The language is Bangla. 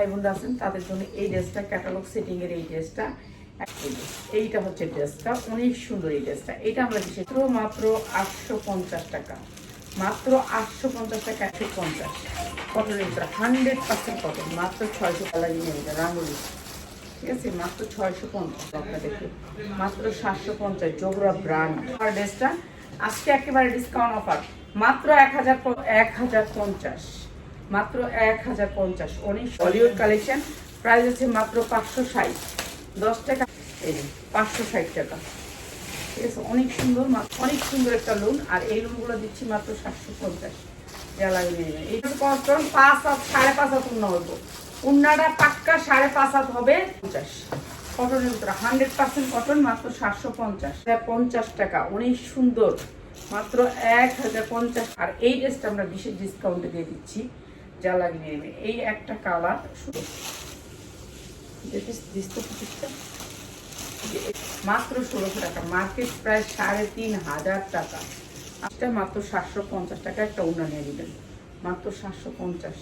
ভাই বোনরা আছেন, তাদের জন্য এই ড্রেসটা ক্যাটালগ সেটিং এর এই ড্রেসটা। এইটা হচ্ছে ড্রেসটা, অনেক সুন্দর এই ড্রেসটা। এটা আমরা বিশেষ মাত্র আটশো পঞ্চাশ টাকা। মাত্র আটশো পঞ্চাশ টাকা একশো পঞ্চাশ। কটনের ভিতরে হান্ড্রেড পার্সেন্ট কটন মাত্র ছয়শো কালার নিয়ে এটা, রাঙ্গুলি। ঠিক আছে? মাত্র ছয়শো পঞ্চাশ আপনার দেখুন মাত্র সাতশো পঞ্চাশ, জোবরা ব্র্যান্ড। আর ড্রেসটা, আজকে একেবারে ডিসকাউন্ট অফার মাত্র এক হাজার এক হাজার পঞ্চাশ। মাত্র এক হাজার পঞ্চাশ। অনেক বলিউড কালেকশন প্রাইস হচ্ছে মাত্র পাঁচশো ষাট। দশ টাকা। এই পাঁচশো ষাট টাকা। ঠিক আছে, অনেক সুন্দর অনেক সুন্দর একটা লোন আর এই লোনগুলো দিচ্ছি মাত্র সাতশো পঞ্চাশ। যা লাগে নিয়ে নেবেন এইটা পাঁচ হাত, সাড়ে পাঁচ হাত উন্না হইব উন্নাটা পাক্কা সাড়ে পাঁচ হাত হবে পঞ্চাশ। কটনের ভিতরে হান্ড্রেড পার্সেন্ট কটন মাত্র সাতশো পঞ্চাশ। পঞ্চাশ টাকা। অনেক সুন্দর। মাত্র এক হাজার পঞ্চাশ। আর এই ড্রেসটা আমরা বিশেষ ডিসকাউন্টে দিয়ে দিচ্ছি। নিয়ে নেবে। এই একটা কালার মাত্র ষোলোশো টাকা। মার্কেট প্রায় সাড়ে তিন হাজার টাকা। মাত্র সাতশো পঞ্চাশ টাকা একটা উন্নয়ন নিয়ে নেবেন। মাত্র সাতশো পঞ্চাশ।